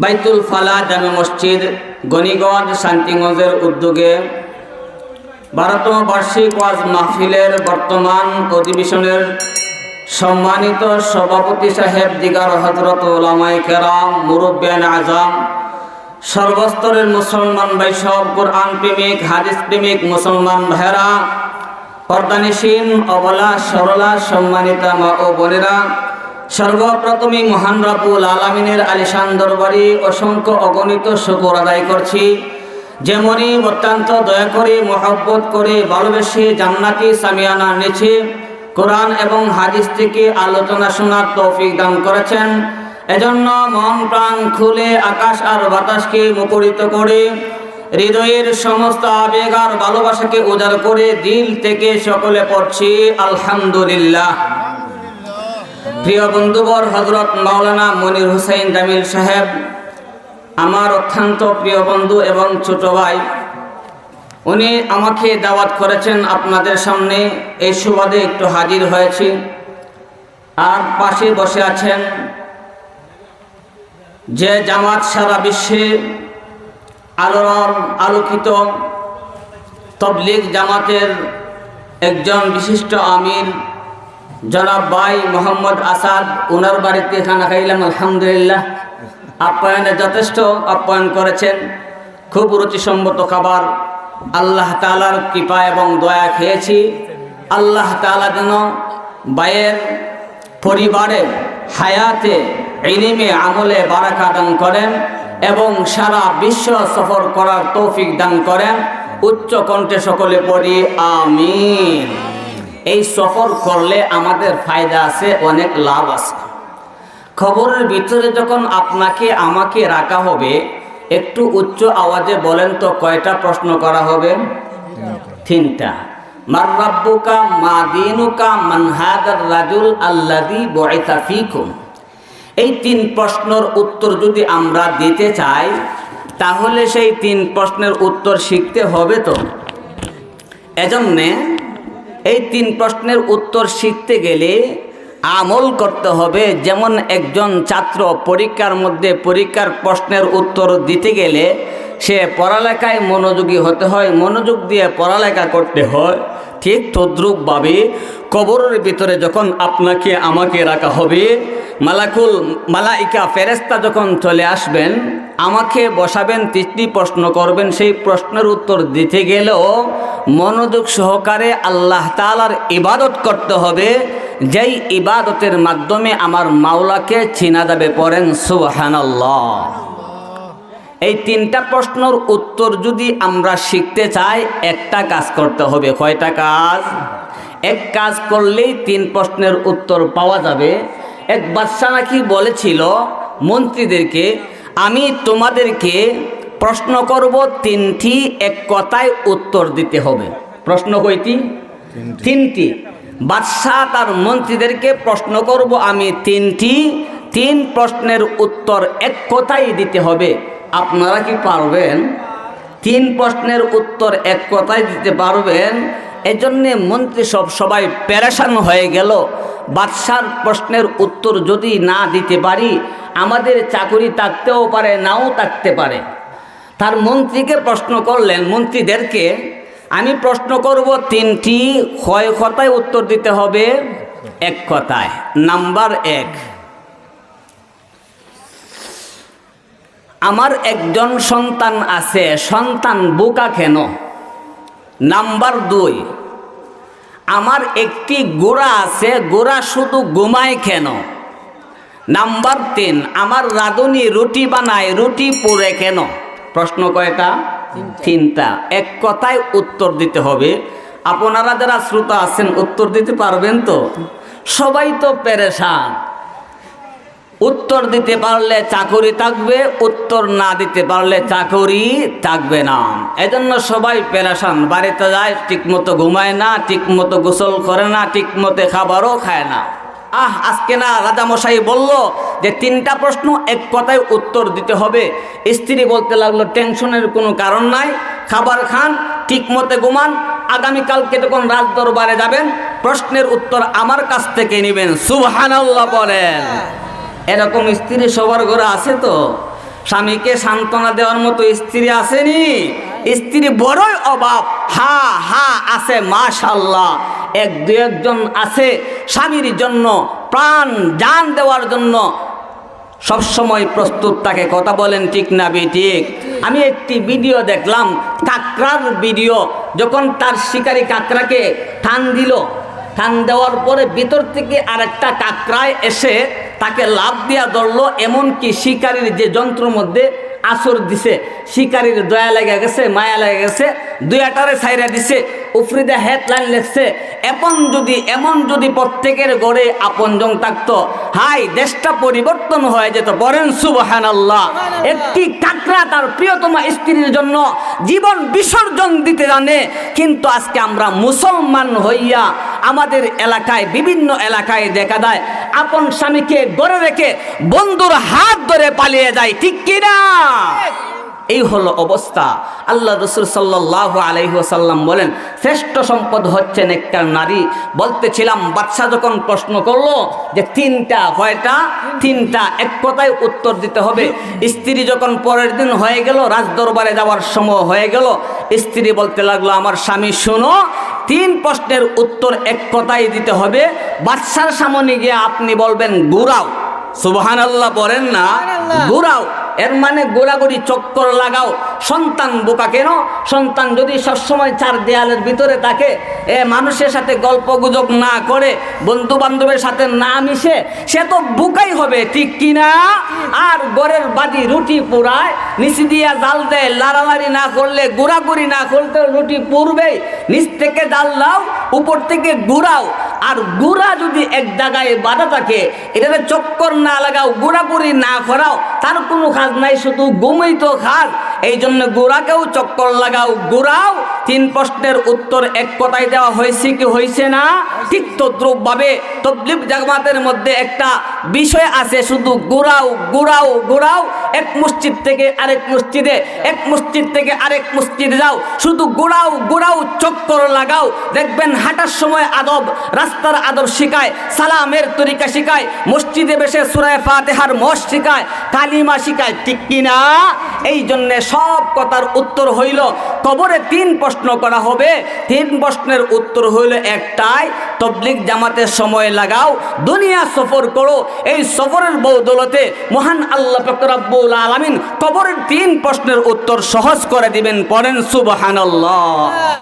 বাইতুল ফালা জামে মসজিদ গণিগঞ্জ শান্তিগঞ্জের উদ্যোগে বারোতম বার্ষিক ওয়াজ মাহফিলের বর্তমান অধিবেশনের সম্মানিত সভাপতি সাহেব দিগার হজরত ওলামাই কেরাম মুরব্বিয়ান আজম, সর্বস্তরের মুসলমান ভাই সব, কোরআন প্রেমিক, হাদিস প্রেমিক, মুসলমান ভাইরা পর্দানিসীন, অবলা, সরলা, সম্মানিতা মা ও বোনেরা সর্বপ্রথমে মহান রাবুল আলমিনের আলিশান দরবারে অসংখ্য অগণিত শুকর আদায় করছি। যেমনই অত্যন্ত দয়া করে, মহব্বত করে, ভালোবেসে জান্নাতি সামিয়ানা নিচে কোরআন এবং হাদিস থেকে আলোচনা শোনার তৌফিক দান করেছেন। এজন্য মন প্রাণ খুলে আকাশ আর বাতাসকে মুখরিত করে, হৃদয়ের সমস্ত আবেগ আর ভালোবাসাকে উজাড় করে দিল থেকে সকলে পড়ছি, আলহামদুলিল্লাহ। প্রিয় বন্ধুবর হজরত মাওলানা মনির হুসাইন জামিল সাহেব, আমার অত্যন্ত প্রিয় বন্ধু এবং ছোট ভাই, উনি আমাকে দাওয়াত করেছেন আপনাদের সামনে এই সুবাদে একটু হাজির হয়েছি। আর পাশে বসে আছেন যে জামাত সারা বিশ্বে আলোর আলোকিত তবলিগ জামাতের একজন বিশিষ্ট আমির জনাব ভাই মোহাম্মদ আসাদ ওনার বাড়িতে খানা খাইলাম, আলহামদুলিল্লাহ। আপ্যায়নে যথেষ্ট আপ্যায়ন করেছেন। খুব রুচিসম্মত খাবার। আল্লাহ তালার কৃপা এবং দয়া খেয়েছি। আল্লাহ তালা যেন বাইয়ের পরিবারে, হায়াতে, ইলিমে, আমলে বারাকা দান করেন এবং সারা বিশ্ব সফর করার তৌফিক দান করেন। উচ্চ কণ্ঠে সকলে পড়ি, আমিন। এই সফর করলে আমাদের ফায়দা আছে, অনেক লাভ আছে। খবরের ভিতরে যখন আপনাকে, আমাকে রাখা হবে, একটু উচ্চ আওয়াজে বলেন তো, কয়টা প্রশ্ন করা হবে? তিনটা। বয়তা এই তিন প্রশ্নের উত্তর যদি আমরা দিতে চাই, তাহলে সেই তিন প্রশ্নের উত্তর শিখতে হবে তো। এজন্যে এই তিন প্রশ্নের উত্তর শিখতে গেলে আমল করতে হবে। যেমন একজন ছাত্র পরীক্ষার মধ্যে পরীক্ষার প্রশ্নের উত্তর দিতে গেলে সে পড়ালেখায় মনোযোগী হতে হয়, মনোযোগ দিয়ে পড়ালেখা করতে হয়। ঠিক তদ্রুপভাবে কবরের ভিতরে যখন আপনাকে, আমাকে রাখা হবে, মালাকুল, মালাইকা ফেরেস্তা যখন চলে আসবেন, আমাকে বসাবেন, তিনটি প্রশ্ন করবেন, সেই প্রশ্নের উত্তর দিতে গেলেও মনোযোগ সহকারে আল্লাহ তালার ইবাদত করতে হবে। যেই ইবাদতের মাধ্যমে আমার মাওলাকে চিনা যাবে পড়েন সুবহানাল্লাহ। এই তিনটা প্রশ্নর উত্তর যদি আমরা শিখতে চাই একটা কাজ করতে হবে। কয়টা কাজ? এক কাজ করলেই তিন প্রশ্নের উত্তর পাওয়া যাবে। এক বাদশা নাকি বলেছিল মন্ত্রীদেরকে আমি তোমাদেরকে প্রশ্ন করব তিনটি এক কথায় উত্তর দিতে হবে। প্রশ্ন কয়টি তিনটি। বাদশাহ তার মন্ত্রীদেরকে প্রশ্ন করব, আমি তিনটি, তিন প্রশ্নের উত্তর এক কথাই দিতে হবে। আপনারা কি পারবেন? তিন প্রশ্নের উত্তর এক কথায় দিতে পারবেন। এজন্যে মন্ত্রী সব সবাই প্যারেশান হয়ে গেল। বাদশার প্রশ্নের উত্তর যদি না দিতে পারি, আমাদের চাকরি থাকতেও পারে, নাও থাকতে পারে। তার মন্ত্রীকে প্রশ্ন করলেন, মন্ত্রীদেরকে আমি প্রশ্ন করব তিনটি ক্ষয় কথায় উত্তর দিতে হবে, এক কথায়। নাম্বার এক, আমার একজন সন্তান আছে, সন্তান বোকা কেন? নাম্বার দুই, আমার একটি গোড়া আছে, গোড়া শুধু ঘুমায় কেন? নাম্বার তিন, আমার রাঁধুনি রুটি বানায়, রুটি পুড়ে কেন? প্রশ্ন কয়টা? তিনটা। এক কথায় উত্তর দিতে হবে। আপনারা যারা শ্রোতা আছেন, উত্তর দিতে পারবেন তো? সবাই তো পেরেশান। উত্তর দিতে পারলে চাকরি থাকবে, উত্তর না দিতে পারলে চাকরি থাকবে না। এজন্য সবাই পেরেশান। বাড়িতে যায়, ঠিকমতো ঘুমায় না, ঠিকমতো গোসল করে না, ঠিকমতো খাবারও খায় না। আহ, আজকে না রাজামশাই বলল যে তিনটা প্রশ্ন এক কথায় উত্তর দিতে হবে। স্ত্রী বলতে লাগল, টেনশনের কোনো কারণ নাই, খাবার খান ঠিক মতে ঘুমান আগামীকালকে যখন রাজ দরবারে যাবেন, প্রশ্নের উত্তর আমার কাছ থেকে নেবেন। সুবহানাল্লাহ বলেন। এরকম স্ত্রী সবার ঘরে আছে তো? স্বামীকে সান্ত্বনা দেওয়ার মতো স্ত্রী আসেনি? স্ত্রী বড়ই অভাব হা হা, আছে মাশাল্লাহ এক দু একজন আছে স্বামীর জন্য প্রাণ, জান দেওয়ার জন্য সবসময় প্রস্তুত তাকে কথা বলেন ঠিক না ঠিক। আমি একটি ভিডিও দেখলাম কাকরার ভিডিও। যখন তার শিকারী কাকরাকে টান দিল টান দেওয়ার পরে ভিতর থেকে আরেকটা কাকরায় এসে তাকে লাভ দিয়া ধরলো, এমনকি শিকারীর যে যন্ত্র মধ্যে আসর দিছে, শিকারীর দয়া লেগে গেছে, মায়া লেগে গেছে দুয়াটারে সাইরা দিছে। উফরিদা হেডলাইন লেখছে এমন যদি এমন যদি প্রত্যেকের গড়ে আপনজন থাকতো হাই দেশটা পরিবর্তন হয়ে যেত। বরেন সুবহান আল্লাহ একটি কাকরা তার প্রিয়তমা স্ত্রীর জন্য জীবন বিসর্জন দিতে জানে কিন্তু আজকে আমরা মুসলমান হইয়া আমাদের এলাকায় বিভিন্ন এলাকায় দেখা দেয় আপন স্বামীকে গড়ে রেখে বন্ধুর হাত ধরে পালিয়ে যায় ঠিক কিনা? এই হলো অবস্থা। আল্লাহ রসুল সাল্লাহ আলহিহাসাল্লাম বলেন, শ্রেষ্ঠ সম্পদ হচ্ছেন একটা নারী। বলতেছিলাম বাচ্চা যখন প্রশ্ন করল যে তিনটা কয়টা, তিনটা এক কথায় উত্তর দিতে হবে। স্ত্রী যখন পরের দিন হয়ে গেল, রাজদরবারে যাওয়ার সময় হয়ে গেল, স্ত্রী বলতে লাগল, আমার স্বামী, শুনো, তিন প্রশ্নের উত্তর এক কথাই দিতে হবে। বাচ্চার সামনে গিয়ে আপনি বলবেন গুড়াও সুবহান আল্লাহ বলেন না গুড়াও এর মানে গোড়াগড়ি চক্কর লাগাও। সন্তান বোকা কেন? সন্তান যদি সবসময় চার দেয়ালের ভিতরে থাকে এ মানুষের সাথে গল্প গুজব না করে বন্ধু বান্ধবের সাথে না মিশে সে তো বুকাই হবে ঠিক কিনা? আর গড়ের বাদি রুটি পোড়ায় নিচে দিয়া জাল দেয় লাড়ালাড়ি না করলে গুড়াগুড়ি না করতে রুটি পুড়বেই। নিচ থেকে জাল দাও উপর থেকে গুড়াও আর গুড়া যদি এক জায়গায় বাধা থাকে, এটাতে চক্কর না লাগাও, গুড়াগুড়ি না করাও, তার কোনো খাজ নাই, শুধু গুমই তো খাস এই জন্য গোড়াকেও চক্কর লাগাও, গোড়াও তিন প্রশ্নের উত্তর এক কথায় দেওয়া হয়েছে কি হয়েছে না? ঠিক তদ্রুপভাবে তবলিব জামাতের মধ্যে একটা বিষয় আছে, শুধু গোড়াও গোড়াও গোড়াও, এক মসজিদ থেকে আরেক মসজিদে, এক মসজিদ থেকে আরেক মসজিদে যাও, শুধু গোড়াও গোড়াও চক্কর লাগাও, দেখবেন হাঁটার সময় আদব, রাস্তার আদব শিখায়, সালামের তরিকা শিখায়, মসজিদে বেশে সুরায় ফাতেহার মস শিখায়, কালিমা শিখায়, ঠিক কিনা? এই জন্যে সব কথার উত্তর হইল, কবরে তিন প্রশ্ন করা হবে। তিন প্রশ্নের উত্তর হইল একটাই তবলিক জামাতে সময় লাগাও, দুনিয়া সফর করো। এই সফরের বৌদলতে মহান আল্লাহ ফকরাবুল আলমিন কবরের তিন প্রশ্নের উত্তর সহজ করে দিবেন, পড়েন সুবহানাল্লাহ।